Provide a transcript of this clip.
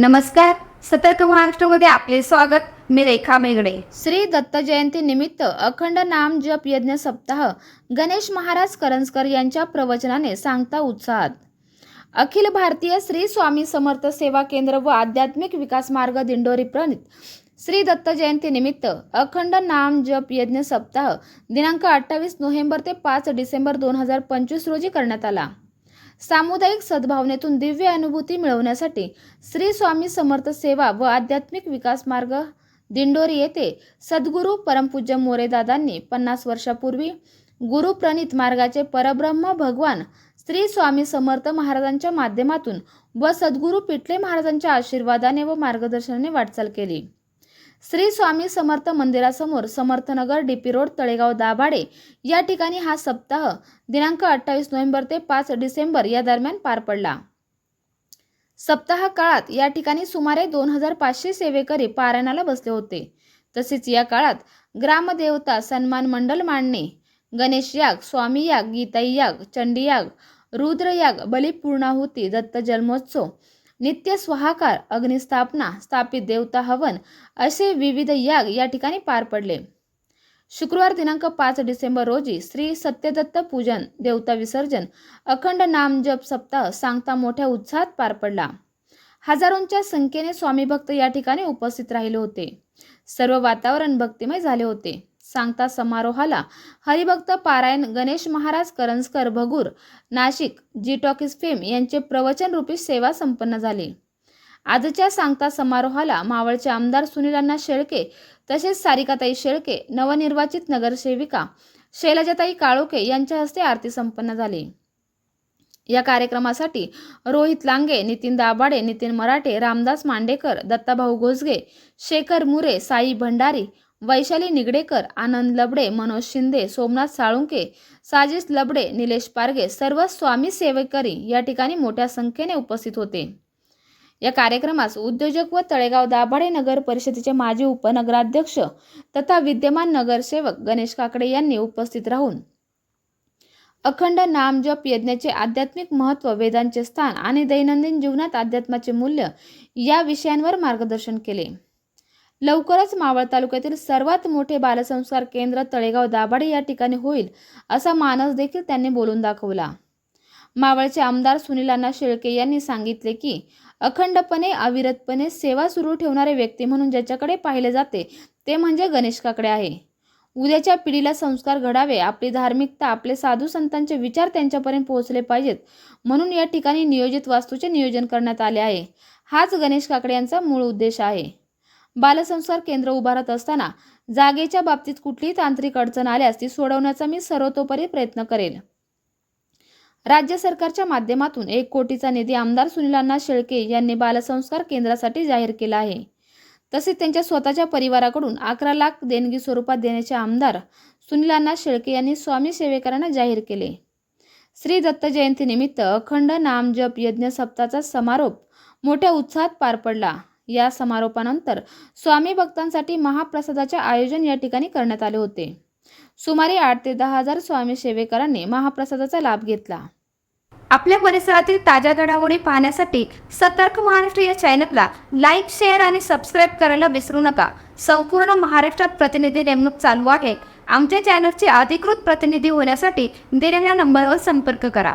नमस्कार. सतर्क महाराष्ट्रामध्ये आपले स्वागत. मी रेखा मेगडे श्री दत्त जयंती निमित्त अखंड नाम जप यज्ञ सप्ताह गणेश महाराज करंजकर यांच्या प्रवचनाने सांगता उत्साहात. अखिल भारतीय श्री स्वामी समर्थ सेवा केंद्र व आध्यात्मिक विकास मार्ग दिंडोरी प्रणित श्री दत्त जयंती निमित्त अखंड नाम जप यज्ञ सप्ताह दिनांक अठ्ठावीस नोव्हेंबर ते पाच डिसेंबर दोन हजार पंचवीस रोजी करण्यात आला. सामुदायिक सद्भावनेतून दिव्य अनुभूती मिळवण्यासाठी श्री स्वामी समर्थ सेवा व आध्यात्मिक विकास मार्ग दिंडोरी येथे सद्गुरू परमपूज्य मोरेदादांनी पन्नास वर्षापूर्वी गुरुप्रणित मार्गाचे परब्रह्म भगवान श्री स्वामी समर्थ महाराजांच्या माध्यमातून व सद्गुरू पिठले महाराजांच्या आशीर्वादाने व मार्गदर्शनाने वाटचाल केली. श्री स्वामी समर्थ मंदिरासमोर समर्थनगर डीपी रोड तळेगाव दाभाडे. या ठिकाणी हा सप्ताह दिनांक अठ्ठावीस नोव्हेंबर ते पाच डिसेंबर या दरम्यान पार पडला. सप्ताह काळात या ठिकाणी सुमारे दोन हजार पाचशे सेवेकरी पारायणाला बसले होते. तसेच या काळात ग्रामदेवता सन्मान मंडल मांडणे गणेश याग स्वामी याग गीताई याग चंडी याग रुद्र याग बलिपूर्णाहुती दत्त जन्मोत्सव नित्य स्वाहाकार अग्निस्थापना स्थापित देवता हवन असे विविध याग या ठिकाणी पार पडले. शुक्रवार दिनांक पाच डिसेंबर रोजी श्री सत्यदत्त पूजन देवता विसर्जन अखंड नाम जप सप्ताह सांगता मोठ्या उत्साहात पार पडला. हजारोंच्या संख्येने स्वामी भक्त या ठिकाणी उपस्थित राहिले होते. सर्व वातावरण भक्तिमय झाले होते. सांगता समारोहाला हरिभक्त पारायण Ganesh Maharaj Karanjkar Bhagur Nashik Zee Talkies fame यांचे प्रवचन रूपी सेवा संपन्न झाली. आजच्या सांगता समारोहाला मावळचे आमदार सुनील शेळके तसेच सारिकाताई शेळके नवनिर्वाचित नगरसेविका शैलजाताई काळोके यांच्या हस्ते आरती संपन्न झाली. या कार्यक्रमासाठी रोहित लांगे नितीन दाभाडे नितीन मराठे रामदास मांडेकर दत्ताभाऊ घोसगे शेखर मुरे साई भंडारी वैशाली निगडेकर आनंद लबडे मनोज शिंदे सोमनाथ साळुंके साजिश लबडे निलेश पारगे सर्व स्वामी सेवेकरी या ठिकाणी मोठ्या संख्येने उपस्थित होते. या कार्यक्रमास उद्योजक व तळेगाव दाभाडे नगर परिषदेचे माजी उपनगराध्यक्ष तथा विद्यमान नगरसेवक गणेश काकडे यांनी उपस्थित राहून अखंड नाम जप यज्ञाचे आध्यात्मिक महत्त्व वेदांचे स्थान आणि दैनंदिन जीवनात अध्यात्माचे मूल्य या विषयांवर मार्गदर्शन केले. लवकरच मावळ तालुक्यातील सर्वात मोठे बालसंस्कार केंद्र तळेगाव दाभाडे या ठिकाणी होईल असा मानस देखील त्यांनी बोलून दाखवला. मावळचे आमदार सुनील अण्णा शेळके यांनी सांगितले की अखंडपणे अविरतपणे सेवा सुरू ठेवणारे व्यक्ती म्हणून ज्याच्याकडे पाहिले जाते ते म्हणजे गणेश काकडे आहे. उद्याच्या पिढीला संस्कार घडावे आपली धार्मिकता आपले साधू संतांचे विचार त्यांच्यापर्यंत पोहोचले पाहिजेत म्हणून या ठिकाणी नियोजित वास्तूचे नियोजन करण्यात आले आहे. हाच गणेश काकडे यांचा मूळ उद्देश आहे. बालसंस्कार केंद्र उभारत असताना जागेच्या बाबतीत कुठलीही तांत्रिक अडचण आल्यास ती सोडवण्याचा मी सर्वतोपरी प्रयत्न करेल राज्य सरकारच्या माध्यमातून एक कोटीचा निधी आमदार सुनीलांना शेळके यांनी बालसंस्कार केंद्रासाठी जाहीर केला आहे. तसेच त्यांच्या स्वतःच्या परिवाराकडून अकरा लाख देणगी स्वरूपात देण्याचे आमदार सुनीलांना शेळके यांनी स्वामी सेवेकरांना जाहीर केले. श्री दत्त जयंतीनिमित्त अखंड नाम जप यज्ञ सप्ताचा समारोप मोठ्या उत्साहात पार पडला. या समारोपानंतर स्वामी भक्तांसाठी महाप्रसादाचे आयोजन या ठिकाणी करण्यात आले होते. सुमारे आठ ते दहा हजार स्वामी सेवेकरांनी महाप्रसादाचा लाभ घेतला. आपल्या परिसरातील ताज्या घडामोडी पाहण्यासाठी सतर्क महाराष्ट्र या चॅनलला लाईक शेअर आणि सबस्क्राईब करायला विसरू नका. संपूर्ण महाराष्ट्रात प्रतिनिधी नेमणूक चालू आहे. आमच्या चॅनलचे अधिकृत प्रतिनिधी होण्यासाठी दिलेल्या नंबरवर संपर्क करा.